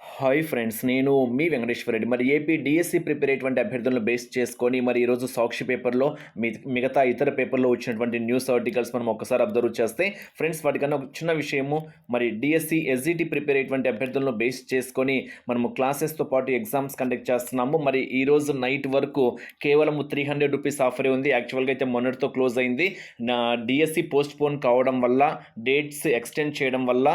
Hi friends నేను మీ వెంకటేశ్వర రెడ్డి. మరి AP DSC prepare అయ్యేటువంటి అభ్యర్థులను బేస్ చేసుకొని మరి ఈరోజు సాక్షి పేపర్లో మీ మిగతా ఇతర పేపర్లో వచ్చినటువంటి న్యూస్ ఆర్టికల్స్ మనం ఒకసారి అబ్జర్వ్ చేస్తే ఫ్రెండ్స్ వాటికన్నా ఒక చిన్న విషయము మరి డిఎస్సి ఎస్జిటి ప్రిపేర్ అయ్యేటువంటి అభ్యర్థులను బేస్ చేసుకొని మనము క్లాసెస్తో పాటు ఎగ్జామ్స్ కండక్ట్ చేస్తున్నాము. మరి ఈరోజు నైట్ వరకు కేవలం త్రీ హండ్రెడ్ రూపీస్ ఆఫరే ఉంది. యాక్చువల్గా అయితే మొన్నటితో క్లోజ్ అయింది. నా డిఎస్సి పోస్ట్ పోన్ కావడం వల్ల డేట్స్ ఎక్స్టెండ్ చేయడం వల్ల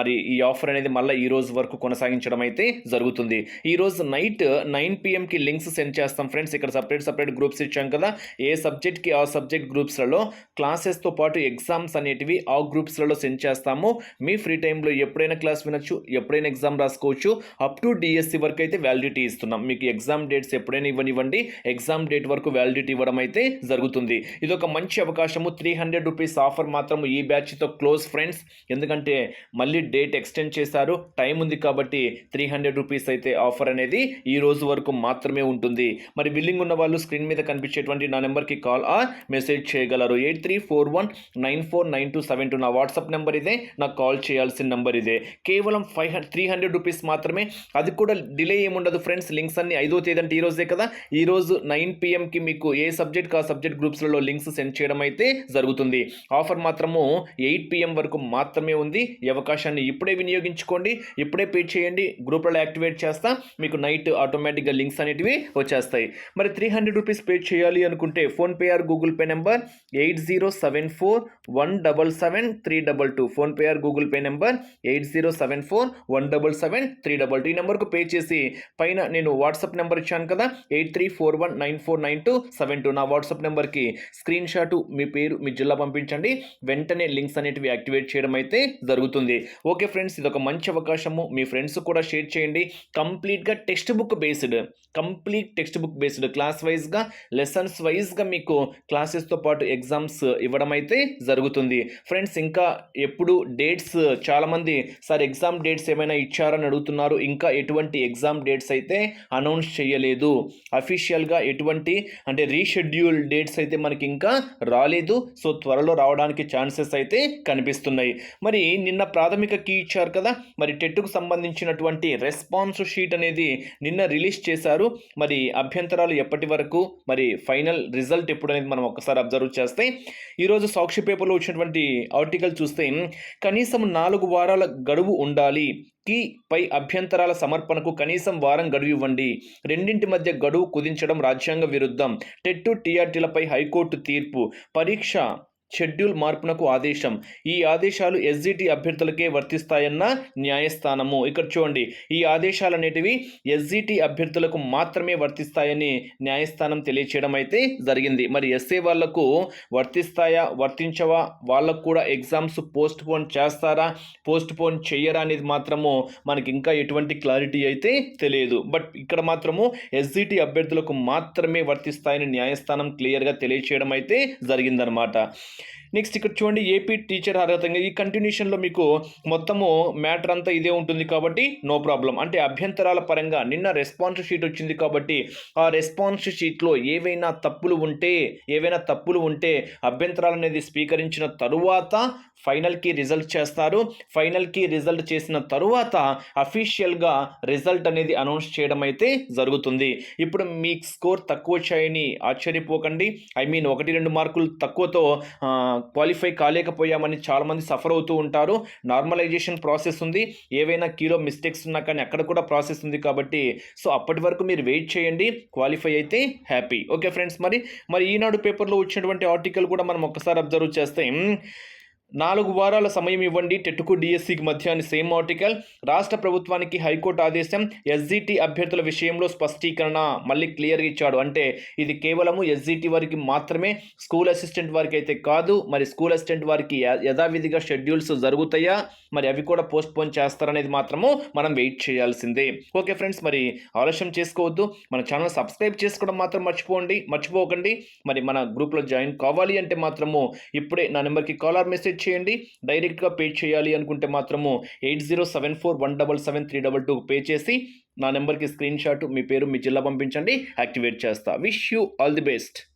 మరి ఈ ఆఫర్ అనేది మళ్ళీ ఈ రోజు వరకు కొనసాగించడం అయితే జరుగుతుంది. ఈ రోజు నైట్ నైన్ పిఎంకి లింక్స్ సెండ్ చేస్తాం ఫ్రెండ్స్. ఇక్కడ సపరేట్ సపరేట్ గ్రూప్స్ ఇచ్చాం కదా. ఏ సబ్జెక్ట్కి ఆ సబ్జెక్ట్ గ్రూప్స్లలో క్లాసెస్తో పాటు ఎగ్జామ్స్ అనేటివి ఆ గ్రూప్స్లలో సెండ్ చేస్తాము. మీ ఫ్రీ టైంలో ఎప్పుడైనా క్లాస్ వినొచ్చు ఎప్పుడైనా ఎగ్జామ్ రాసుకోవచ్చు. అప్ టు డిఎస్సి వరకు అయితే వ్యాలిడిటీ ఇస్తున్నాం. మీకు ఎగ్జామ్ డేట్స్ ఎప్పుడైనా ఇవ్వనివ్వండి. ఎగ్జామ్ డేట్ వరకు వ్యాలిడిటీ ఇవ్వడం అయితే జరుగుతుంది. ఇది ఒక మంచి అవకాశము. త్రీ హండ్రెడ్ రూపీస్ ఆఫర్ మాత్రం ఈ బ్యాచ్తో క్లోజ్ ఫ్రెండ్స్. ఎందుకంటే మళ్ళీ డేట్ ఎక్స్టెండ్ చేశారు. టైం ఉంది కాబట్టి త్రీ హండ్రెడ్ రూపీస్ అయితే ఆఫర్ అనేది ఈ రోజు వరకు మాత్రమే ఉంటుంది. మరి బిల్లింగ్ ఉన్న వాళ్ళు స్క్రీన్ మీద కనిపించేటువంటి నా నెంబర్కి కాల్ ఆ మెసేజ్ చేయగలరు. Eight three four one nine four nine two seven two నా వాట్సాప్ నెంబర్ ఇదే నాకు కాల్ చేయాల్సిన నెంబర్ ఇదే. కేవలం ఫైవ్ త్రీ హండ్రెడ్ రూపీస్ మాత్రమే. అది కూడా డిలే ఏముండదు ఫ్రెండ్స్ లింక్స్ అన్ని ఐదో తేదీ అంటే ఈరోజే కదా? ఈరోజు నైన్ పిఎంకి మీకు ఏ సబ్జెక్ట్ ఆ సబ్జెక్ట్ గ్రూప్స్లలో లింక్స్ సెండ్ చేయడం అయితే జరుగుతుంది. ఆఫర్ మాత్రము ఎయిట్ పిఎం వరకు మాత్రమే ఉంది. ఈ అవకాశాన్ని ఇప్పుడే వినియోగించుకోండి. ఇప్పుడే పే చేయండి. గ్రూప్లలో యాక్టివేట్ చేస్తా మీకు నైట్ ఆటోమేటిక్గా లింక్స్ అనేటివి వచ్చేస్తాయి. మరి త్రీ హండ్రెడ్ రూపీస్ పే చేయాలి అనుకుంటే PhonePe or Google Pay number eight zero seven four one double seven three double two PhonePe or Google Pay number eight zero seven four one double seven three double two ఈ నెంబర్కు pay చేసి పైన నేను WhatsApp number ఇచ్చాను కదా eight three four one nine four nine two seven two నా WhatsApp నెంబర్కి screenshot మీ పేరు మీ జిల్లా పంపించండి. వెంటనే లింక్స్ అనేటివి యాక్టివేట్ చేయడం అయితే జరుగుతుంది. ఓకే ఫ్రెండ్స్ ఇది ఒక మంచి అవకాశము. మీ ఫ్రెండ్స్ కూడా షేర్ చేయండి. కంప్లీట్గా textbook based complete textbook based. Class వైజ్గా లెసన్స్ వైజ్గా మీకు క్లాసెస్తో పాటు ఎగ్జామ్స్ ఇవ్వడం అయితే జరుగుతుంది. ఫ్రెండ్స్ ఇంకా ఎప్పుడు డేట్స్ చాలామంది సార్ ఎగ్జామ్ డేట్స్ ఏమైనా ఇచ్చారని అడుగుతున్నారు. ఇంకా ఎటువంటి ఎగ్జామ్ డేట్స్ అయితే అనౌన్స్ చేయలేదు. అఫీషియల్గా ఎటువంటి అంటే రీషెడ్యూల్ డేట్స్ అయితే మనకి ఇంకా రాలేదు. సో త్వరలో రావడానికి ఛాన్సెస్ అయితే కనిపిస్తున్నాయి. మరి నిన్న ప్రాథమిక కీ ఇచ్చారు కదా మరి టెట్కు సంబంధించినటువంటి రెస్పాన్స్ షీట్ అనేది నిన్న రిలీజ్ చేశారు. మరి అభ్యంతరాలు ఎప్పటి వరకు మరి ఫైనల్ రిజల్ట్ ఎప్పుడు అనేది మనం ఒకసారి అబ్జర్వ్ చేస్తే ఈరోజు సాక్షి పేపర్లో వచ్చినటువంటి ఆర్టికల్ చూస్తే కనీసం నాలుగు వారాల గడువు ఉండాలి. కి పై అభ్యంతరాల సమర్పణకు కనీసం వారం గడువు ఇవ్వండి. రెండింటి మధ్య గడువు కుదించడం రాజ్యాంగ విరుద్ధం. టెట్టు టీఆర్టీలపై హైకోర్టు తీర్పు. పరీక్ష షెడ్యూల్ మార్పునకు ఆదేశం. ఈ ఆదేశాలు ఎస్జిటి అభ్యర్థులకే వర్తిస్తాయన్న న్యాయస్థానము. ఇక్కడ చూడండి ఈ ఆదేశాలు అనేటివి ఎస్జిటి అభ్యర్థులకు మాత్రమే వర్తిస్తాయని న్యాయస్థానం తెలియచేయడం అయితే జరిగింది. మరి ఎస్ఏ వాళ్ళకు వర్తిస్తాయా వర్తించవా? వాళ్ళకు కూడా ఎగ్జామ్స్ పోస్ట్ పోన్ చేస్తారా పోస్ట్ పోన్ చేయరా అనేది మాత్రము మనకి ఇంకా ఎటువంటి క్లారిటీ అయితే తెలియదు. బట్ ఇక్కడ మాత్రము ఎస్జిటి అభ్యర్థులకు మాత్రమే వర్తిస్తాయని న్యాయస్థానం క్లియర్గా తెలియచేయడం అయితే జరిగిందనమాట నెక్స్ట్ ఇక్కడ చూడండి ఏపీ టీచర్ అర్హత ఈ కంటిన్యూషన్లో మీకు మొత్తము మ్యాటర్ అంతా ఇదే ఉంటుంది కాబట్టి నో ప్రాబ్లం అంటే అభ్యంతరాల పరంగా నిన్న రెస్పాన్స్ షీట్ వచ్చింది కాబట్టి ఆ రెస్పాన్స్ షీట్లో ఏవైనా తప్పులు ఉంటే ఏవైనా తప్పులు ఉంటే అభ్యంతరాలు అనేది స్వీకరించిన తరువాత ఫైనల్కి రిజల్ట్ చేస్తారు. ఫైనల్కి రిజల్ట్ చేసిన తరువాత అఫీషియల్గా రిజల్ట్ అనేది అనౌన్స్ చేయడం అయితే జరుగుతుంది. ఇప్పుడు మీ స్కోర్ తక్కువ వచ్చాయని ఆశ్చర్యపోకండి. ఐ మీన్ ఒకటి రెండు మార్కులు తక్కువతో క్వాలిఫై కాలేకపోయామని చాలామంది సఫర్ అవుతూ ఉంటారు. నార్మలైజేషన్ ప్రాసెస్ ఉంది. ఏవైనా కీలో మిస్టేక్స్ ఉన్నా కానీ అక్కడ కూడా ప్రాసెస్ ఉంది కాబట్టి సో అప్పటి వరకు మీరు వెయిట్ చేయండి. క్వాలిఫై అయితే హ్యాపీ. ఓకే ఫ్రెండ్స్ మరి మరి ఈనాడు పేపర్లో వచ్చినటువంటి ఆర్టికల్ కూడా మనం ఒక్కసారి అబ్జర్వ్ చేస్తే నాలుగు వారాల సమయం ఇవ్వండి. టెట్టుకు డిఎస్సికి మధ్య అని సేమ్ ఆర్టికల్. రాష్ట్ర ప్రభుత్వానికి హైకోర్టు ఆదేశం ఎస్జిటి అభ్యర్థుల విషయంలో స్పష్టీకరణ. మళ్ళీ క్లియర్గా ఇచ్చాడు. అంటే ఇది కేవలము ఎస్జిటి వారికి మాత్రమే స్కూల్ అసిస్టెంట్ వారికి అయితే కాదు. మరి స్కూల్ అసిస్టెంట్ వారికి యథావిధిగా షెడ్యూల్స్ జరుగుతాయా? మరి అవి కూడా పోస్ట్ పోన్ చేస్తారనేది మాత్రము మనం వెయిట్ చేయాల్సిందే. ఓకే ఫ్రెండ్స్ మరి ఆలస్యం చేసుకోవద్దు. మన ఛానల్ సబ్స్క్రైబ్ చేసుకోవడం మాత్రం మర్చిపోండి మర్చిపోకండి. మరి మన గ్రూప్లో జాయిన్ కావాలి అంటే మాత్రము ఇప్పుడే నా నెంబర్కి కాల్ ఆర్ మెసేజ్ చేయండి. డైరెక్ట్గా పే చేయాలి అనుకుంటే మాత్రము eight zero seven four one double seven three double two pay చేసి నా నెంబర్కి స్క్రీన్ షాట్ మీ పేరు మీ జిల్లా పంపించండి. యాక్టివేట్ చేస్తా. Wish you all the best.